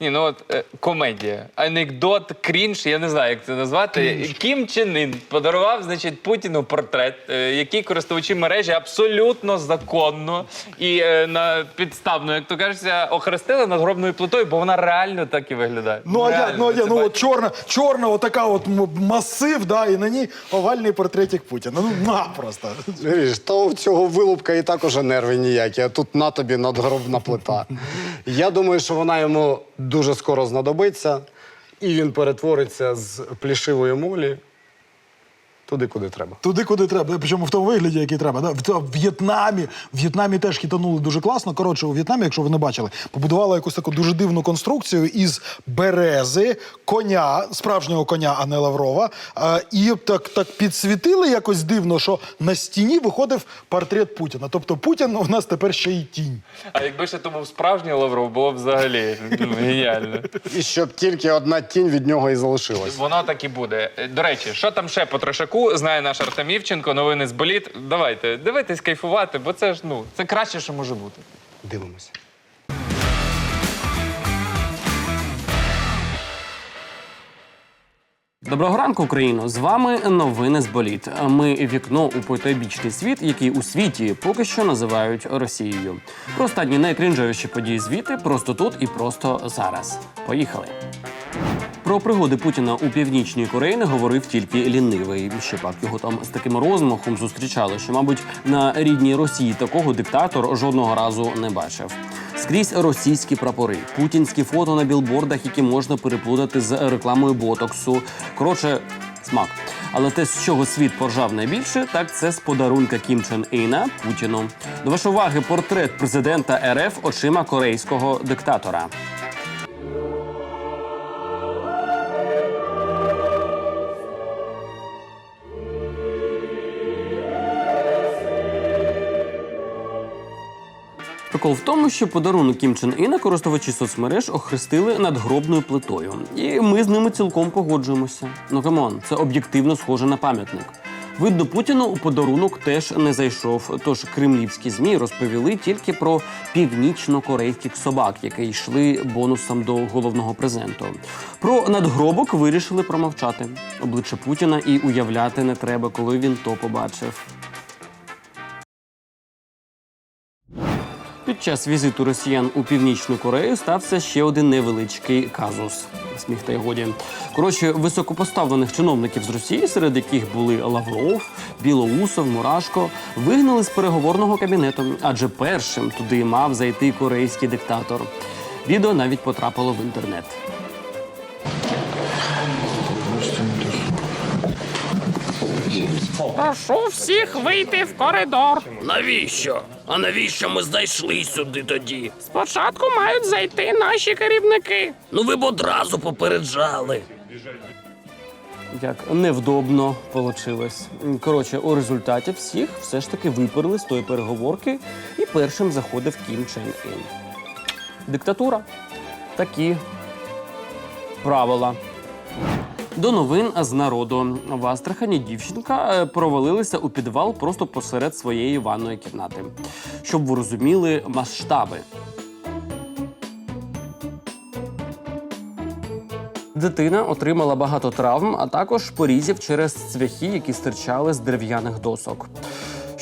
Ні, ну от е, комедія, анекдот, крінж, я не знаю, як це назвати. Кім Чен Ін подарував, значить, Путіну портрет, е, який користувачі мережі абсолютно законно і е, на підставно, як то кажеться, охрестили надгробною плитою, бо вона реально так і виглядає. Ну а як, Реально, ну а ви як, це ну от бачите? чорна, чорна, отака от м- масив, да, і на ній овальний портретик Путіна. Ну на просто. То у цього вилупка і так уже нерви ніякі, а тут на тобі надгробна плита. Я думаю, що вона йому дуже скоро знадобиться, і він перетвориться з плішивої молі туди, куди треба. Туди, куди треба, причому в тому вигляді, який треба. Да? В, В'єтнамі. В В'єтнамі теж хітанули дуже класно. Коротше, у В'єтнамі, якщо ви не бачили, побудували якусь таку дуже дивну конструкцію із берези, коня, справжнього коня, а не Лаврова. А, і так, так підсвітили якось дивно, що на стіні виходив портрет Путіна. Тобто Путін у нас тепер ще й тінь. А якби ще то був справжній Лавров, було б взагалі ну, геніально. І щоб тільки одна тінь від нього і залишилась. Воно так і буде. До речі, що там ще по трешаку, знає наш Артем Івченко, новини з боліт. Давайте, дивитесь, кайфувати, бо це ж ну це краще, що може бути. Дивимося. Доброго ранку, Україно! З вами новини з боліт. Ми вікно у потойбічний світ, який у світі поки що називають Росією. Про останні найкрінжовіші події звіти просто тут і просто зараз. Поїхали. Про пригоди Путіна у північній Кореї не говорив тільки лінивий. Ще пак його там з таким розмахом зустрічали, що, мабуть, на рідній Росії такого диктатор жодного разу не бачив. Скрізь російські прапори, путінські фото на білбордах, які можна переплутати з рекламою ботоксу. Коротше, смак. Але те, з чого світ поржав найбільше, так це з подарунка Кім Чен Іна Путіну. До вашої уваги портрет президента РФ очима корейського диктатора. Прикол в тому, що подарунок Кім Чен Іна користувачі соцмереж охрестили надгробною плитою. І ми з ними цілком погоджуємося. Ну камон, це об'єктивно схоже на пам'ятник. Видно, Путіну у подарунок теж не зайшов. Тож кремлівські змі розповіли тільки про північно-корейських собак, які йшли бонусом до головного презенту. Про надгробок вирішили промовчати. Обличчя Путіна і уявляти не треба, коли він то побачив. Під час візиту росіян у північну Корею стався ще один невеличкий казус. Сміх та й годі. Коротше, високопоставлених чиновників з Росії, серед яких були Лавров, Білоусов, Мурашко, вигнали з переговорного кабінету, адже першим туди мав зайти корейський диктатор. Відео навіть потрапило в інтернет. Прошу всіх вийти в коридор. Навіщо? А навіщо ми знайшли сюди тоді? Спочатку мають зайти наші керівники. Ну ви б одразу попереджали. Як невдобно получилось. Коротше, у результаті всіх все ж таки виперли з тої переговорки, і першим заходив Кім Чен Ін. Диктатура. Такі правила. До новин з народу в Астрахані дівчинка е, провалилася у підвал просто посеред своєї ванної кімнати. Щоб ви розуміли масштаби. Дитина отримала багато травм, а також порізів через цвяхи, які стирчали з дерев'яних досок.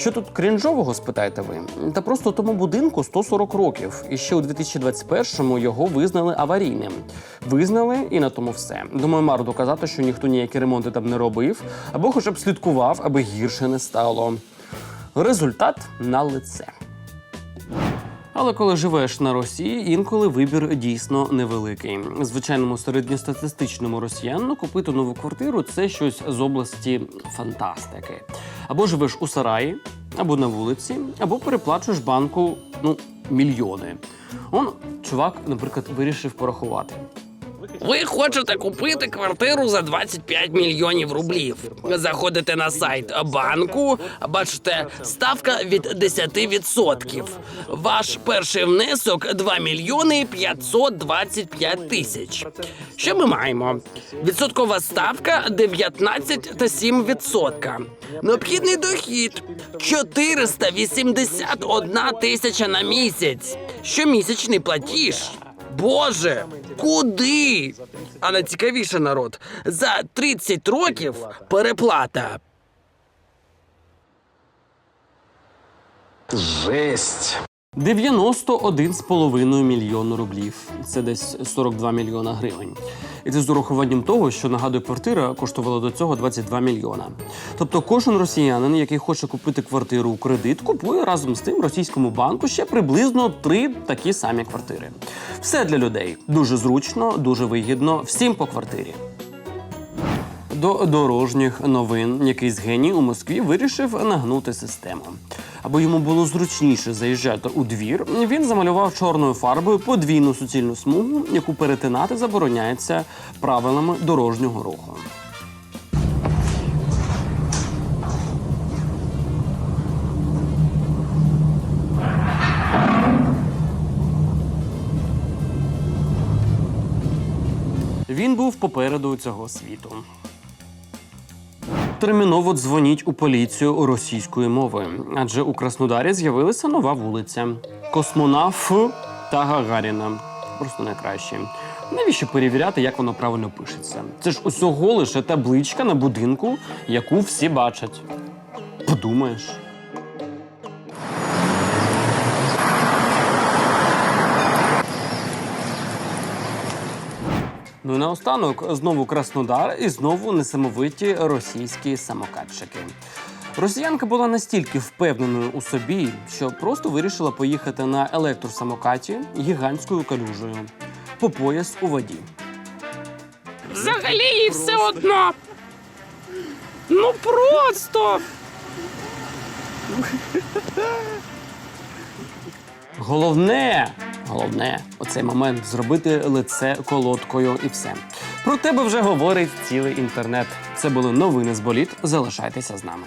Що тут крінжового, спитаєте ви? Та просто тому будинку 140 років, і ще у 2021-му його визнали аварійним. Визнали і на тому все. Думаю, марно доказати, що ніхто ніякі ремонти там не робив, або хоча б слідкував, аби гірше не стало. Результат на лице. Але коли живеш на Росії, інколи вибір дійсно невеликий. Звичайному середньостатистичному росіянину купити нову квартиру це щось з області фантастики. Або живеш у сараї, або на вулиці, або переплачуєш банку ну, мільйони. Он чувак, наприклад, вирішив порахувати. Ви хочете купити квартиру за 25 мільйонів рублів. Заходите на сайт банку, бачите, ставка від 10%. Ваш перший внесок 2 мільйони 525 тисяч. Що ми маємо? Відсоткова ставка 19 та 7 відсотка. Необхідний дохід 481 тисяча на місяць. Щомісячний платіж. Боже, Куди? А найцікавіше народ за 30 років переплата. Жесть. 91,5 мільйону рублів. Це десь 42 мільйона гривень. І це з урахуванням того, що нагадую, квартира коштувала до цього 22 мільйона. Тобто кожен росіянин, який хоче купити квартиру у кредит, купує разом з тим російському банку ще приблизно три такі самі квартири. Все для людей дуже зручно, дуже вигідно, всім по квартирі. До дорожніх новин якийсь геній у Москві вирішив нагнути систему. Аби йому було зручніше заїжджати у двір, він замалював чорною фарбою подвійну суцільну смугу, яку перетинати забороняється правилами дорожнього руху. Він був попереду цього світу. Терміново дзвоніть у поліцію російської мови, адже у Краснодарі з'явилася нова вулиця Космонавф та Гагаріна. Просто найкраще. Навіщо перевіряти, як воно правильно пишеться? Це ж усього лише табличка на будинку, яку всі бачать. Подумаєш. Ну і наостанок знову Краснодар і знову несамовиті російські самокатчики. Росіянка була настільки впевненою у собі, що просто вирішила поїхати на електросамокаті гігантською калюжею по пояс у воді. Взагалі їй все одно. Ну просто. Головне, головне, оцей момент зробити лице колодкою і все. Про тебе вже говорить цілий інтернет. Це були новини з боліт. Залишайтеся з нами.